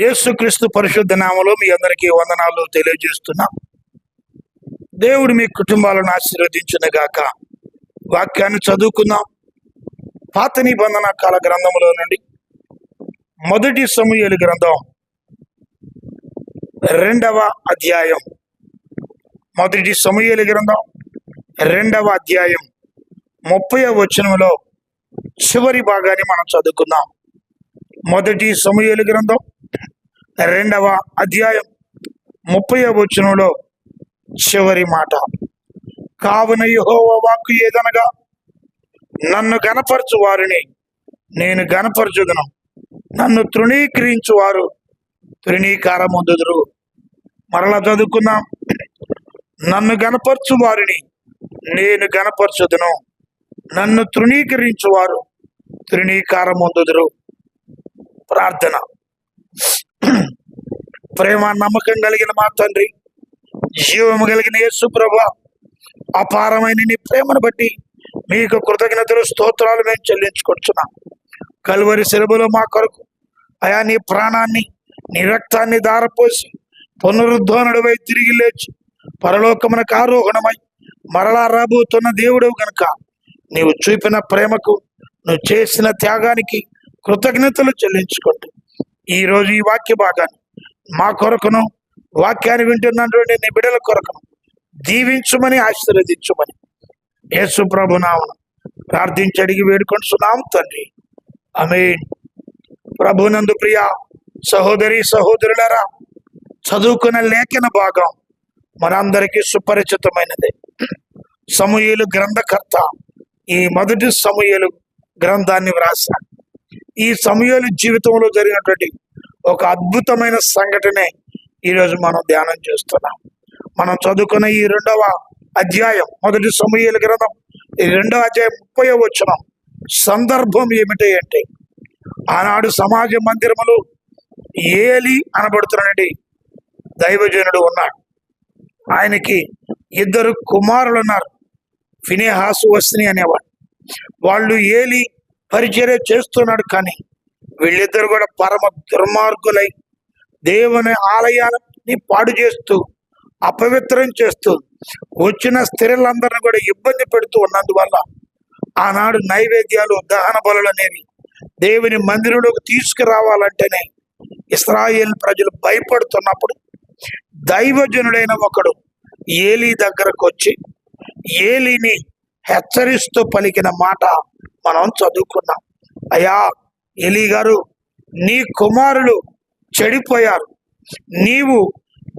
యేసుక్రీస్తు పరిశుద్ధ నామలో మీ అందరికీ వందనాలు తెలియజేస్తున్నా. దేవుడు మీ కుటుంబాలను ఆశీర్వదించునగాక. వాక్యాన్ని చదువుకుందాం. పాత నిబంధన కాల గ్రంథంలో నుండి మొదటి సమూహలు గ్రంథం రెండవ అధ్యాయం. మొదటి సమూహలు గ్రంథం రెండవ అధ్యాయం ముప్పై వచనంలో చివరి భాగాన్ని మనం చదువుకుందాం. మొదటి సమూహలు గ్రంథం రెండవ అధ్యాయం ముప్పై వచనంలో చివరి మాట. కావున యెహోవా వాక్కు ఏదనగా నన్ను గనపరచు వారిని నేను గనపరచుదను నన్ను తృణీకరించు వారు తృణీకారముందుదురు మరలా చదువుకుందాం. నన్ను గనపరచు వారిని నేను గనపరచుదును నన్ను తృణీకరించు వారు తృణీకారముందుదురు ప్రార్థన. ప్రేమ నమ్మకం కలిగిన మా తండ్రి జీవము కలిగిన యేసు ప్రభా అపారమైన నీ ప్రేమను బట్టి మీకు కృతజ్ఞతలు స్తోత్రాలు మేము చెల్లించుకొచ్చున్నాం కలువరి సెలవులో మా కొరకు అయా నీ ప్రాణాన్ని నీ రక్తాన్ని దారపోసి పునరుద్ధరణుడివై తిరిగి లేచి పరలోకమునకు ఆరోహణమై మరలా రాబోతున్న దేవుడు గనుక నీవు చూపిన ప్రేమకు నువ్వు చేసిన త్యాగానికి కృతజ్ఞతలు చెల్లించుకుంటూ ఈ రోజు ఈ వాక్య భాగాన్ని మా కొరకును వాక్యాన్ని వింటున్నటువంటి నీ బిడ్డల కొరకును జీవించుమని ఆశీర్వదించుమని. యేసు ప్రభునామను ప్రార్థించి అడిగి వేడుకుంటున్నాం తండ్రి. ఆమేన్. ప్రభునందు ప్రియ సహోదరి సహోదరులరా చదువుకున్న లేఖన భాగం మనందరికీ సుపరిచితమైనది. సమూహలు గ్రంథకర్త ఈ మొదటి సమూహలు గ్రంథాన్ని వ్రాశారు ఈ సమూహలు జీవితంలో జరిగినటువంటి ఒక అద్భుతమైన సంఘటనే ఈరోజు మనం ధ్యానం చేస్తున్నాం. మనం చదువుకున్న ఈ రెండవ అధ్యాయం మొదటి సమూహల గ్రంథం ఈ రెండవ అధ్యాయం ముప్పై వచ్చిన సందర్భం ఏమిటి అంటే ఆనాడు సమాజ మందిరములు ఏలి అనబడుతున్నటువంటి దైవజనుడు ఉన్నాడు. ఆయనకి ఇద్దరు కుమారులు ఉన్నారు ఫినేహాసు వస్ని అనేవాడు. వాళ్ళు ఏలి పరిచర్య చేస్తున్నాడు కానీ వీళ్ళిద్దరు కూడా పరమ దుర్మార్గులై దేవుని ఆలయాన్ని పాడు చేస్తూ అపవిత్రం చేస్తూ వచ్చిన స్త్రీలందరిని కూడా ఇబ్బంది పెడుతూ ఉన్నందువల్ల ఆనాడు నైవేద్యాలు దహన బలులు అనేవి దేవుని మందిరంలోకి తీసుకురావాలంటేనే ఇస్రాయేల్ ప్రజలు భయపడుతున్నప్పుడు దైవజనుడైన ఒకడు ఏలీ దగ్గరకు వచ్చి ఏలిని హెచ్చరిస్తూ పలికిన మాట మనం చదువుకున్నాం. అయ్యా ఏలీ గారు నీ కుమారులు చెడిపోయారు. నీవు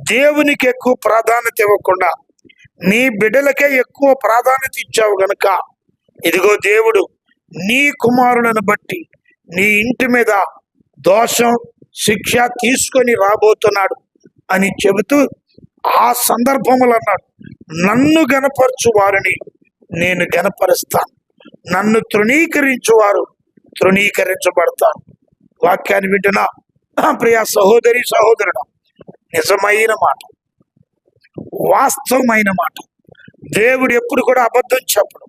దేవునికి ఎక్కువ ప్రాధాన్యత ఇవ్వకుండా నీ బిడ్డలకే ఎక్కువ ప్రాధాన్యత ఇచ్చావు గనుక ఇదిగో దేవుడు నీ కుమారులను బట్టి నీ ఇంటి మీద దోషం శిక్ష తీసుకొని రాబోతున్నాడు అని చెబుతూ ఆ సందర్భములు అన్నాడు నన్ను గనపరచు వారిని నేను గనపరుస్తాను నన్ను తృణీకరించు వారు తృణీకరించబడతారు వాక్యాన్ని వింటున్నా ప్రియా సహోదరి సహోదరుడు నిజమైన మాట వాస్తవమైన మాట. దేవుడు ఎప్పుడు కూడా అబద్ధం చెప్పడు.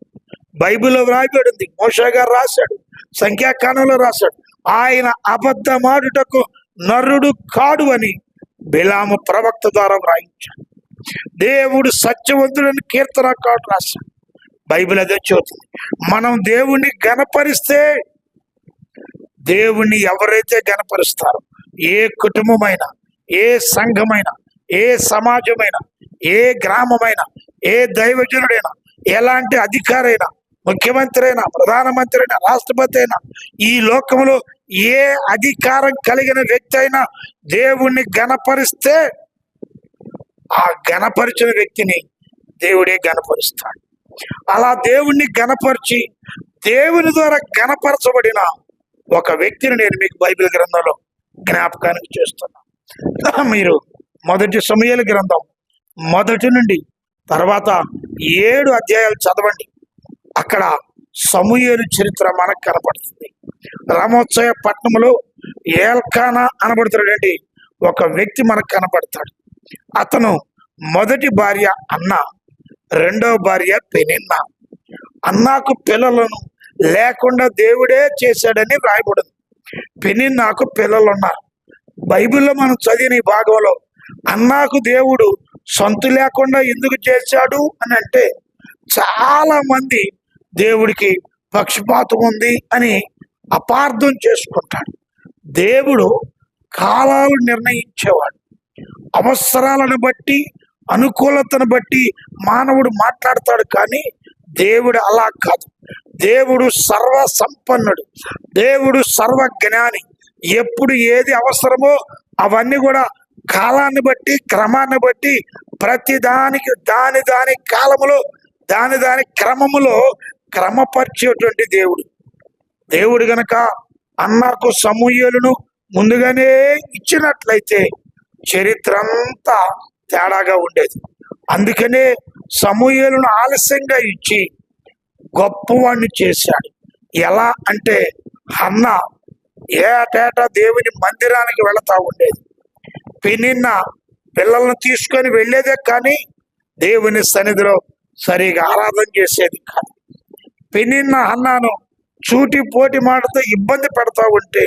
బైబిల్లో వ్రాయబడింది మోషా గారు రాశాడు సంఖ్యాకాలంలో రాశాడు ఆయన అబద్ధమాడుటకు నరుడు కాడు అని బిలాము ప్రవక్త ద్వారా వ్రాయించాడు. దేవుడు సత్యవంతుడని కీర్తనకాడు రాశాడు. బైబిల్ అదే చెబుతుంది మనం దేవుణ్ణి గణపరిస్తే దేవుణ్ణి ఎవరైతే గనపరుస్తారో ఏ కుటుంబమైనా ఏ సంఘమైనా ఏ సమాజమైనా ఏ గ్రామమైనా ఏ దైవజనుడైనా ఎలాంటి అధికారైనా ముఖ్యమంత్రి అయినా ప్రధానమంత్రి అయినా రాష్ట్రపతి అయినా ఈ లోకంలో ఏ అధికారం కలిగిన వ్యక్తి అయినా దేవుణ్ణి గనపరిస్తే ఆ గనపరిచిన వ్యక్తిని దేవుడే గనపరుస్తాడు అలా దేవుణ్ణి గనపరిచి దేవుని ద్వారా గనపరచబడిన ఒక వ్యక్తిని నేను మీకు బైబిల్ గ్రంథంలో జ్ఞాపకానికి చేస్తున్నా. మీరు మొదటి సమయాల గ్రంథం మొదటి నుండి తర్వాత ఏడు అధ్యాయాలు చదవండి. అక్కడ సమూహలు చరిత్ర మనకు కనపడుతుంది. రామోత్సవ పట్టణంలో ఏల్కానా అనబడుతున్నటువంటి ఒక వ్యక్తి మనకు కనపడతాడు. అతను మొదటి భార్య అన్న రెండవ భార్య పెనిన్న. అన్నాకు పిల్లలను లేకుండా దేవుడే చేశాడని వ్రాయబడింది. పెనిన్నాకు పిల్లలు ఉన్నారు బైబిల్లో మనం చదివిన ఈ భాగంలో అన్నాకు దేవుడు సొంత లేకుండా ఎందుకు చేశాడు అని అంటే చాలా మంది దేవుడికి పక్షపాతం ఉంది అని అపార్థం చేసుకుంటాడు. దేవుడు కాలాలు నిర్ణయించేవాడు. అవసరాలను బట్టి అనుకూలతను బట్టి మానవుడు మాట్లాడతాడు కానీ దేవుడు అలా కాదు. దేవుడు సర్వ సంపన్నుడు దేవుడు సర్వ జ్ఞాని ఎప్పుడు ఏది అవసరమో అవన్నీ కూడా కాలాన్ని బట్టి క్రమాన్ని బట్టి ప్రతి దానికి దాని దాని కాలములో దాని దాని క్రమములో క్రమపరిచేటువంటి దేవుడు. దేవుడు గనక అన్నకు సమూహలను ముందుగానే ఇచ్చినట్లయితే చరిత్ర అంతా తేడాగా ఉండేది. అందుకనే సమూహలను ఆలస్యంగా ఇచ్చి గొప్పవాణ్ణి చేశాడు. ఎలా అంటే అన్న ఏటేటా దేవుని మందిరానికి వెళతా ఉండేది. పినిన్న పిల్లలను తీసుకొని వెళ్ళేదే కానీ దేవుని సన్నిధిలో సరిగా ఆరాధన చేసేది కాదు. పినిన్న అన్నాను చూటి పోటి మాటతో ఇబ్బంది పెడతా ఉంటే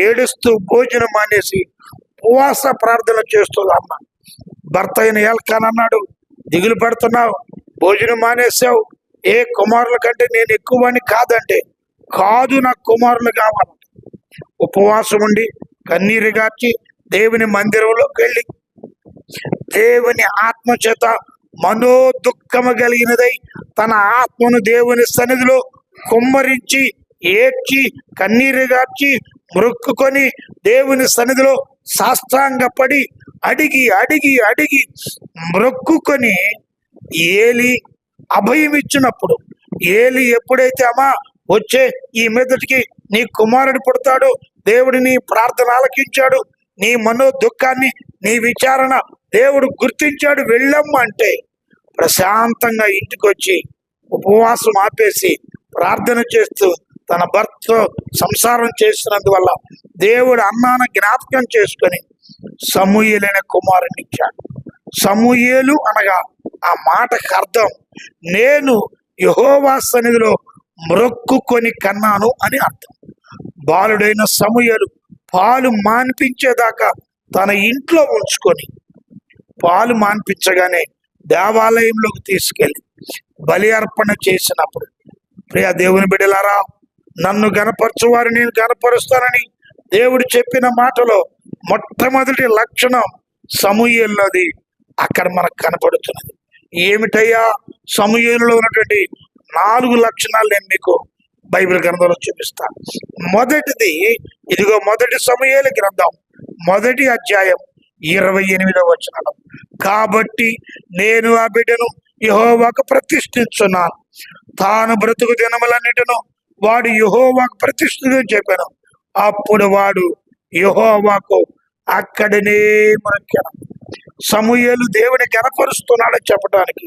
ఏడుస్తూ భోజనం మానేసి ఉపవాస ప్రార్థన చేస్తుంది అన్న భర్త అయిన ఏల్కాన్ అన్నాడు దిగులు పడుతున్నావు భోజనం మానేసావు ఏ కుమారుల కంటే నేను ఎక్కువని కాదంటే కాదు నాకు కుమారులు కావాలి ఉపవాసం ఉండి కన్నీరు గార్చి దేవుని మందిరంలోకి వెళ్ళి దేవుని ఆత్మ చేత మనో దుఃఖము కలిగినదై తన ఆత్మను దేవుని సన్నిధిలో కుమ్మరించి ఏడ్చి కన్నీరు గార్చి మొక్కుకొని దేవుని సన్నిధిలో సాష్టాంగపడి అడిగి అడిగి అడిగి మొక్కుకొని ఏలి అభయం ఇచ్చినప్పుడు ఏలి ఎప్పుడైతే అమ్మా వచ్చే ఈ మీదటికి నీ కుమారుడు పుడతాడు దేవుడు నీ ప్రార్థన ఆలకించాడు నీ మనో దుఃఖాన్ని నీ విచారణ దేవుడు గుర్తించాడు వెళ్ళమ్మ అంటే ప్రశాంతంగా ఇంటికి వచ్చి ఉపవాసం ఆపేసి ప్రార్థన చేస్తూ తన భర్తతో సంసారం చేసినందువల్ల దేవుడు అన్నాన జ్ఞాపకం చేసుకొని సమూహలైన కుమారుని ఇచ్చాడు. సమూయేలు అనగా ఆ మాటకు అర్థం. నేను యహోవా సన్నిధిలో మ్రొక్కుకొని కన్నాను అని అర్థం. బాలుడైన సమూయలు పాలు మాన్పించేదాకా తన ఇంట్లో ఉంచుకొని పాలు మాన్పించగానే దేవాలయంలోకి తీసుకెళ్ళి బలి అర్పణ చేసినప్పుడు ప్రియ దేవుని బిడ్డలారా నన్ను గనపరచువారు నేను గనపరుస్తానని దేవుడు చెప్పిన మాటలో మొట్టమొదటి లక్షణం సమూహంలోది అక్కడ మనకు కనపడుతున్నది. ఏమిటయ్యా? సమయంలో ఉన్నటువంటి నాలుగు లక్షణాలు నేను మీకు బైబిల్ గ్రంథంలో చూపిస్తాను మొదటిది ఇదిగో మొదటి సమయాల గ్రంథం మొదటి అధ్యాయం ఇరవై ఎనిమిదవ వచనం కాబట్టి నేను ఆ బిడ్డను యహోవాకు ప్రతిష్ఠించున్నాను. తాను బ్రతుకు దినములన్నిటిను వాడు యహోవాకు ప్రతిష్ఠితం చెప్పాను. అప్పుడు వాడు యహోవాకు అక్కడనే మొక్కాను సమూహలు దేవుని కనపరుస్తున్నాడని చెప్పడానికి.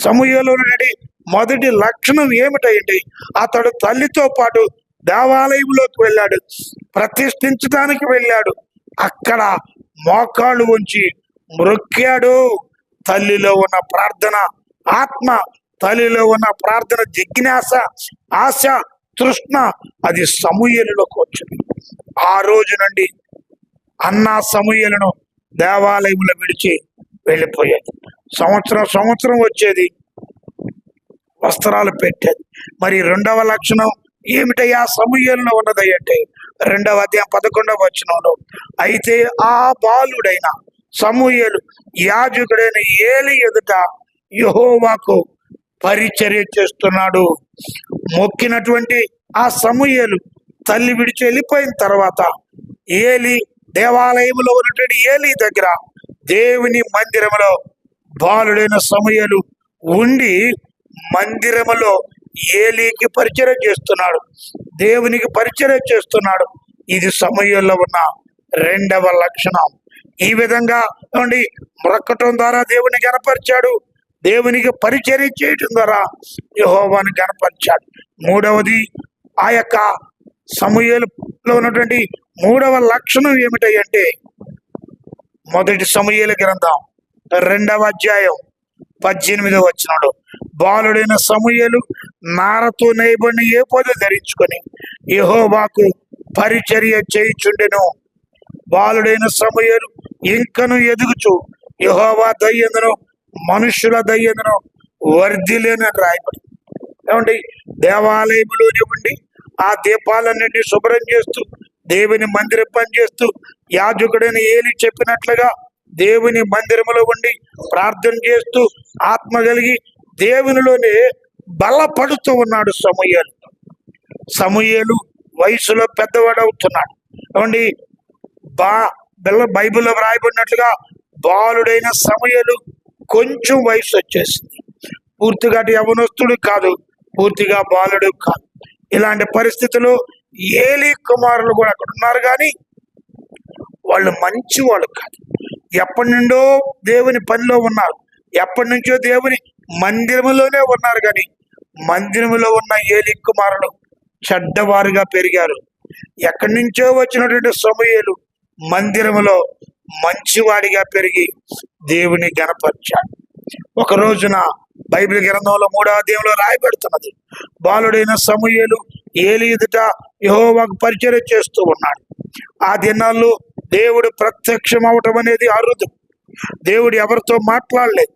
సమూహలు నుండి మొదటి లక్షణం ఏమిటంటే అతడు తల్లితో పాటు దేవాలయంలోకి వెళ్ళాడు ప్రతిష్ఠించడానికి వెళ్ళాడు. అక్కడ మోకాళ్ళు ఉంచి మృక్కాడు తల్లిలో ఉన్న ప్రార్థన ఆత్మ తల్లిలో ఉన్న ప్రార్థన జిజ్ఞాస ఆశ తృష్ణ అది సమూహలలోకి వచ్చింది. ఆ రోజు నుండి అన్నా సమూహలను దేవాలయంలో విడిచి వెళ్ళిపోయేది. సంవత్సరం సంవత్సరం వచ్చేది. వస్త్రాలు పెట్టేది. మరి రెండవ లక్షణం ఏమిటయ్యా? సమూహంలో ఉన్నది అంటే రెండవ అధ్యాయం పదకొండవ వచనంలో అయితే ఆ బాలుడైన సమూహలు యాజకుడైన ఏలి ఎదుట యహోవాకు పరిచర్య చేస్తున్నాడు. మొక్కినటువంటి ఆ సమూహలు తల్లి విడిచి వెళ్ళిపోయిన తర్వాత ఏలి దేవాలయంలో ఉన్నటువంటి ఏలి దగ్గర దేవుని మందిరములో బాలుడైన సమయలు ఉండి మందిరములో ఏలీకి పరిచయం చేస్తున్నాడు. దేవునికి పరిచయం చేస్తున్నాడు. ఇది సమయంలో ఉన్న రెండవ లక్షణం. ఈ విధంగా నుండి మొక్కటం ద్వారా దేవుని గనపరిచాడు దేవునికి పరిచయం చేయటం ద్వారా యహోవాని కనపరిచాడు మూడవది ఆ యొక్క సమయంలో ఉన్నటువంటి మూడవ లక్షణం ఏమిటంటే మొదటి సమయల గ్రంథం రెండవ అధ్యాయం పద్దెనిమిదవ వచ్చినాడు బాలుడైన సమయలు నారతో నేయబడిన ఏ పొద ధరించుకొని యహోబాకు పరిచర్య చేయుచుండెను. బాలుడైన సమయలు ఇంకను ఎదుగుచు యహోవా దయ్యందును మనుషుల దయ్యందును వర్ధిలేనని రాయబడి ఏమండి దేవాలయంలోనే ఉండి ఆ దీపాలన్నింటినీ శుభ్రం చేస్తూ దేవుని మందిరం పనిచేస్తూ యాజకుడైన ఏలి చెప్పినట్లుగా దేవుని మందిరములో ఉండి ప్రార్థన చేస్తూ ఆత్మ కలిగి దేవునిలోనే బలపడుతూ ఉన్నాడు సమూహలు సమూహలు వయసులో పెద్దవాడు అవుతున్నాడు. ఏమండి? బా బిల్ల బైబిల్లో వ్రాయబడినట్లుగా బాలుడైన సమయలు కొంచెం వయసు వచ్చేసింది. పూర్తిగా యవనస్తుడు కాదు పూర్తిగా బాలుడు కాదు. ఇలాంటి పరిస్థితులు ఏలి కుమారులు కూడా అక్కడ ఉన్నారు కానీ వాళ్ళు మంచి వాళ్ళు కాదు. ఎప్పటి నుండో దేవుని పనిలో ఉన్నారు. ఎప్పటి నుంచో దేవుని మందిరములోనే ఉన్నారు కానీ మందిరములో ఉన్న ఏలి కుమారులు చెడ్డవారుగా పెరిగారు. ఎక్కడి నుంచో వచ్చినటువంటి సమయలు మందిరములో మంచివాడిగా పెరిగి దేవుని గణపరిచాడు ఒక రోజున బైబిల్ గ్రంథంలో మూడవ అధ్యాయంలో రాయబడుతున్నది. బాలుడైన సమూహలు ఏలి ఎదుట యహోవాకు పరిచయం చేస్తూ ఉన్నాడు. ఆ దినాల్లో దేవుడు ప్రత్యక్షం అవటం అనేది అరుదు. దేవుడు ఎవరితో మాట్లాడలేదు.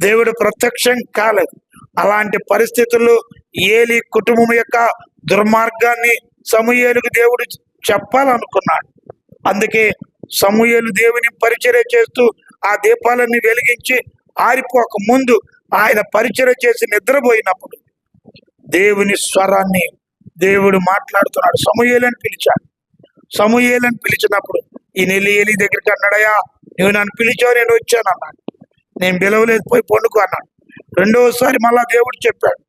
దేవుడు ప్రత్యక్షం కాలేదు. అలాంటి పరిస్థితుల్లో ఏలి కుటుంబం యొక్క దుర్మార్గాన్ని సమూహేలుకు దేవుడు చెప్పాలనుకున్నాడు. అందుకే సమూహలు దేవుని పరిచర్య చేస్తూ ఆ దీపాలన్నీ వెలిగించి ఆరిపోక ముందు ఆయన పరిచయం చేసి నిద్రపోయినప్పుడు దేవుని స్వరాన్ని దేవుడు మాట్లాడుతున్నాడు. సమూహేలని పిలిచాడు. సమూహేలని పిలిచినప్పుడు ఈ నెల్లి ఏలి దగ్గరికి అన్నాడయ్యా నువ్వు నన్ను పిలిచావు నేను వచ్చాను అన్నాడు. నేను పిలవలేదు పోయి పండుకో అన్నాడు. రెండవసారి మళ్ళా దేవుడు చెప్పాడు.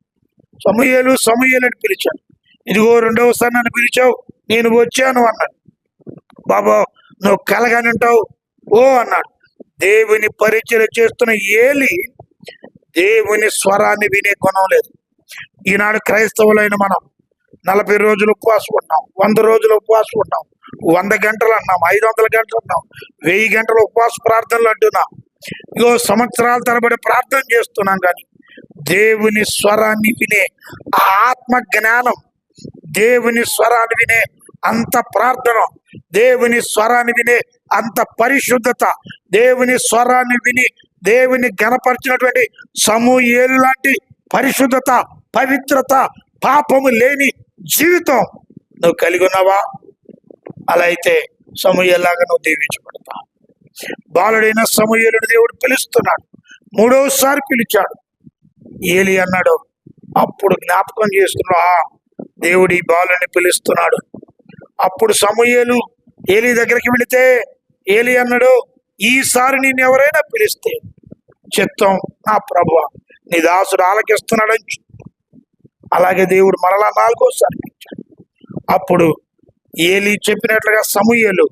సమూహేలు సమూహేలని అని పిలిచాడు. ఇదిగో రెండవసారి నన్ను పిలిచావు నేను వచ్చాను అన్నాడు. బాబా నువ్వు కలగాని ఉంటావు ఓ అన్నాడు. దేవుని పరిచయం చేస్తున్న ఏలి దేవుని స్వరాన్ని వినే గుణం లేదు. ఈనాడు క్రైస్తవులైన మనం నలభై రోజులు ఉపవాసం ఉన్నాం. వంద రోజులు ఉపవాసం ఉన్నాం. వంద గంటలు అన్నాం. ఐదు వందల గంటలు అన్నాం. వెయ్యి గంటలు ఉపవాస ప్రార్థనలు అంటున్నాం. ఇగో సంవత్సరాల తరబడి ప్రార్థన చేస్తున్నాం కానీ దేవుని స్వరాన్ని వినే ఆత్మ జ్ఞానం దేవుని స్వరాన్ని వినే అంత ప్రార్థన దేవుని స్వరాన్ని వినే అంత పరిశుద్ధత దేవుని స్వరాన్ని విని దేవుని గణపరిచినటువంటి సమూహేలు లాంటి పరిశుద్ధత పవిత్రత పాపము లేని జీవితం నువ్వు కలిగి ఉన్నావా? అలా అయితే సమూహలాగా నువ్వు దీవించబడతావు బాలుడైన సమూహలుడు దేవుడు పిలుస్తున్నాడు. మూడవసారి పిలిచాడు. ఏలి అన్నాడు అప్పుడు జ్ఞాపకం చేస్తున్నావు దేవుడు ఈ బాలుని పిలుస్తున్నాడు. అప్పుడు సమూహలు ఏలి దగ్గరికి వెళితే ఏలి అన్నాడు ఈసారి నేను ఎవరైనా పిలిస్తే చిత్తం నా ప్రభు నీ దాసుడు ఆలకిస్తున్నాడని అలాగే దేవుడు మరలా నాలుగోసారి పిలిచాడు. అప్పుడు ఏలి చెప్పినట్లుగా సమూయేలు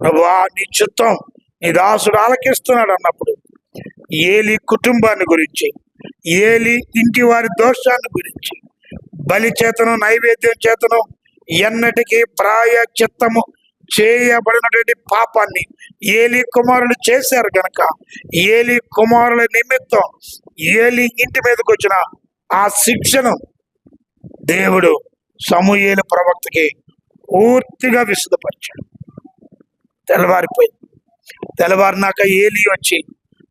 ప్రభువా నీ చిత్తం నీ దాసుడు ఆలకిస్తున్నాడు అన్నప్పుడు ఏలి కుటుంబాన్ని గురించి ఏలి ఇంటి వారి దోషాన్ని గురించి బలి చేతను నైవేద్యం చేతను ఎన్నటికీ ప్రాయ చిత్తము చేయబడినటువంటి పాపాన్ని ఏలి కుమారులు చేశారు గనక ఏలి కుమారుల నిమిత్తం ఏలి ఇంటి మీదకి వచ్చిన ఆ శిక్షను దేవుడు సమూహేల ప్రవక్తకి పూర్తిగా విశదపరిచాడు తెల్లవారిపోయింది. తెల్లవారినాక ఏలి వచ్చి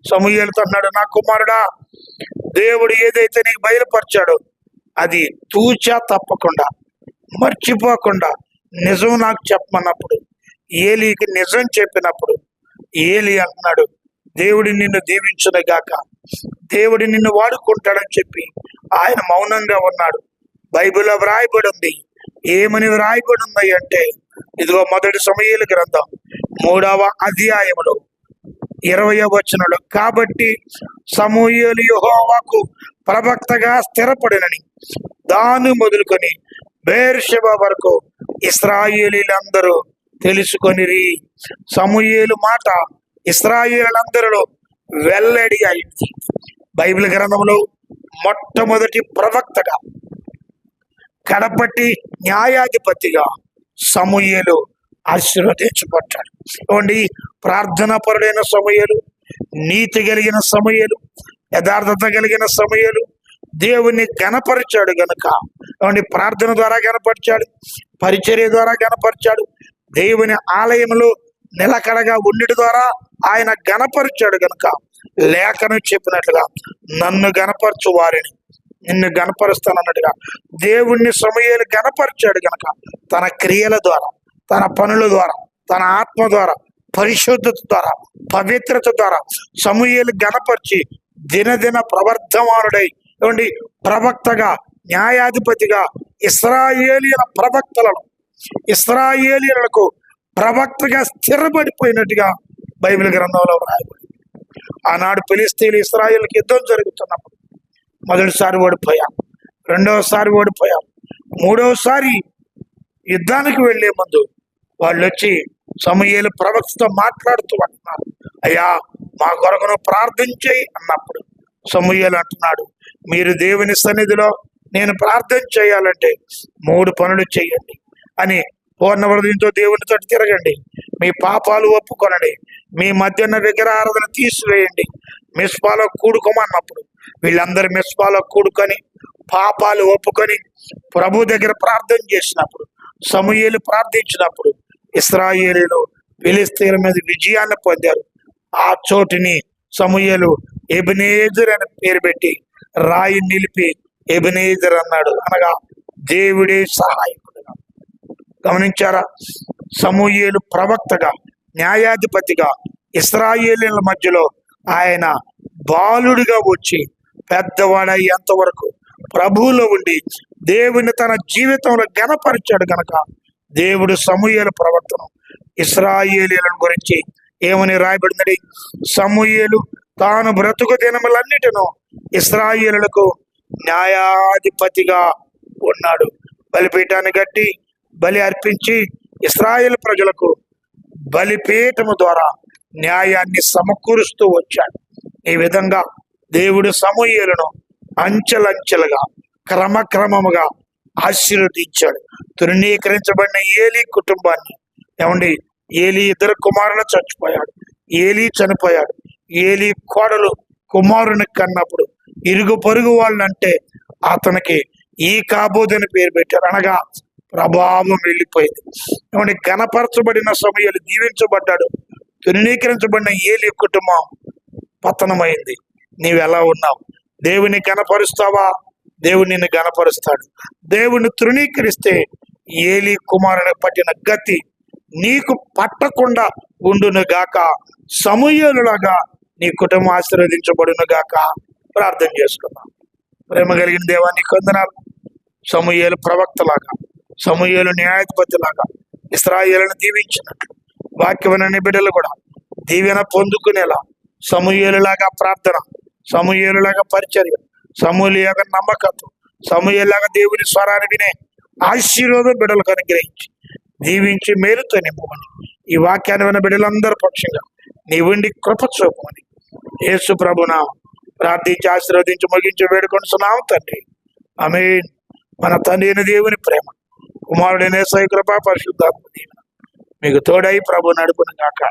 సమూయేలుతో అన్నాడు నా కుమారుడా దేవుడు ఏదైతే నీకు బయలుపరిచాడో అది తూచా తప్పకుండా మర్చిపోకుండా నిజం నాకు చెప్పమన్నప్పుడు ఏలీకి నిజం చెప్పినప్పుడు ఏలి అంటున్నాడు దేవుడి నిన్ను దీవించును గాక. దేవుడి నిన్ను వాడుకుంటాడని చెప్పి ఆయన మౌనంగా ఉన్నాడు. బైబిల్లో వ్రాయబడి ఉంది ఏమని వ్రాయబడి ఉంది అంటే ఇదిగో మొదటి సమయాల గ్రంథం మూడవ అధ్యాయములో ఇరవై వచనంలో కాబట్టి సమూహలు యుహోవాకు ప్రవక్తగా స్థిరపడినని దాను మొదలుకొని బేర్షబ వరకు ఇస్రాయేలీలందరూ తెలుసుకొనిరి. సమూయేలు మాట ఇస్రాయేలందరిలో వెల్లడి అయింది. బైబిల్ గ్రంథంలో మొట్టమొదటి ప్రవక్తగా కడపటి న్యాయాధిపతిగా సమూహలు ఆశీర్వదించబడ్డాడు. ఇవ్వండి ప్రార్థనా పరుడైన సమయాలు నీతి కలిగిన సమయాలు యథార్థత కలిగిన సమయాలు దేవుని గణపరిచాడు గనుక ఇవ్వండి ప్రార్థన ద్వారా గణపరిచాడు పరిచర్య ద్వారా గణపరిచాడు దేవుని ఆలయంలో నిలకడగా ఉండి ద్వారా ఆయన గణపరిచాడు గనుక లేఖను చెప్పినట్లుగా నన్ను గణపరచు వారిని నిన్ను గణపరుస్తానన్నట్టుగా. దేవుణ్ణి సమయాలు గణపరిచాడు గనక తన క్రియల ద్వారా తన పనుల ద్వారా తన ఆత్మ ద్వారా పరిశుద్ధత ద్వారా పవిత్రత ద్వారా సమూహలు గణపరిచి దినదిన ప్రవర్ధమానుడై ఏమండి ప్రవక్తగా న్యాయాధిపతిగా ఇస్రాయేలీల ప్రవక్తలను ఇస్రాయేలీలకు ప్రవక్తగా స్థిరపడిపోయినట్టుగా బైబిల్ గ్రంథంలో రాయబడి ఆనాడు ఫిలిస్తీన్లు ఇస్రాయేల్కి యుద్ధం జరుగుతున్నప్పుడు మొదటిసారి ఓడిపోయాం రెండవసారి ఓడిపోయాం మూడవసారి యుద్ధానికి వెళ్ళే ముందు వాళ్ళు వచ్చి సమయలు ప్రవక్తతో మాట్లాడుతూ అంటున్నారు అయ్యా మా కొరకును ప్రార్థించేయి అన్నప్పుడు సమూహలు అంటున్నాడు మీరు దేవుని సన్నిధిలో నేను ప్రార్థన చేయాలంటే మూడు పనులు చేయండి అని పూర్ణ హృదయంతో దేవునితో తిరగండి. మీ పాపాలు ఒప్పుకొనండి. మీ మధ్యన విగ్రహారాధన తీసివేయండి. మిస్పాలో కూడుకోమన్నప్పుడు వీళ్ళందరూ మిస్పాలో కూడుకొని పాపాలు ఒప్పుకొని ప్రభు దగ్గర ప్రార్థన చేసినప్పుడు సమూహలు ప్రార్థించినప్పుడు ఇస్రాయేలీలు ఫిలిస్తీన్ల మీద విజయాన్ని పొందారు. ఆ చోటుని సమూహలు ఎబినేజర్ అని పేరు పెట్టి రాయి నిలిపి ఎబినేజర్ అన్నాడు. అనగా దేవుడే సహాయకుడు గమనించారా? సమూహేలు ప్రవక్తగా న్యాయాధిపతిగా ఇస్రాయేలీల మధ్యలో ఆయన బాలుడిగా వచ్చి పెద్దవాడయ్యేంత వరకు ప్రభువులో ఉండి దేవుని తన జీవితంలో గణపరిచాడు గనక దేవుడు సమూహల ప్రవర్తన ఇస్రాయేలీలను గురించి ఏమని రాయబడినది సమూహేలు తాను బ్రతుకు దినములన్నిటిను ఇస్రాయేలులకు న్యాయాధిపతిగా ఉన్నాడు. బలిపీఠాన్ని కట్టి బలి అర్పించి ఇస్రాయేల్ ప్రజలకు బలిపీఠము ద్వారా న్యాయాన్ని సమకూరుస్తూ వచ్చాడు. ఈ విధంగా దేవుడు సమూహలను అంచెలంచెలుగా క్రమక్రమముగా ఆశీర్వదించాడు. తృణీకరించబడిన ఏలి కుటుంబాన్ని ఏమండి ఏలి ఇద్దరు కుమారులు చచ్చిపోయాడు ఏలి చనిపోయాడు. ఏలి కోడలు కుమారుని కన్నప్పుడు ఇరుగు పొరుగు వాళ్ళంటే అతనికి ఈ కాబోదని పేరు పెట్టారు. అనగా ప్రభావం వెళ్ళిపోయింది. ఏమంటే గణపరచబడిన సమయాలు దీవించబడ్డాడు తృణీకరించబడిన ఏలి కుటుంబం పతనమైంది. నీవు ఎలా ఉన్నావు? దేవుని గణపరుస్తావా దేవుడు నిన్ను గణపరుస్తాడు దేవుని తృణీకరిస్తే ఏలి కుమారుని పట్టిన గతి నీకు పట్టకుండా ఉండును గాక సమూహలులాగా నీ కుటుంబం ఆశీర్వదించబడును గాక. ప్రార్థన చేసుకున్నాం ప్రేమ కలిగిన దేవాన్ని కొందనాలు సమూహలు ప్రవక్తలాగా సమూహలు న్యాయాధిపతిలాగా ఇస్రాయేలను దీవించినట్లు వాక్యమైన బిడ్డలు కూడా దీవెన పొందుకునేలా సమూహలులాగా ప్రార్థన సమూహలులాగా పరిచర్య సమూహల యొక్క నమ్మకత్వం సమూహలాగా దేవుని స్వరాన్ని వినే ఆశీర్వాదం బిడ్డలకు అనుగ్రహించి దీవించి మేలుతో నింపమని ఈ వాక్యాన్ని విన్న బిడ్డలందరి పక్షంగా నీ ఉండి కృప చూపమని యేసు ప్రభునా ప్రార్థించి ఆశీర్వదించి ముగించి వేడుకొంటున్నాం తండ్రి. ఆమె మన తండ్రి అయిన దేవుని ప్రేమ. కుమారుడైన సైకృప పరిశుద్ధాత్మ దీవెన. మీకు తోడై ప్రభు నడుపును కాక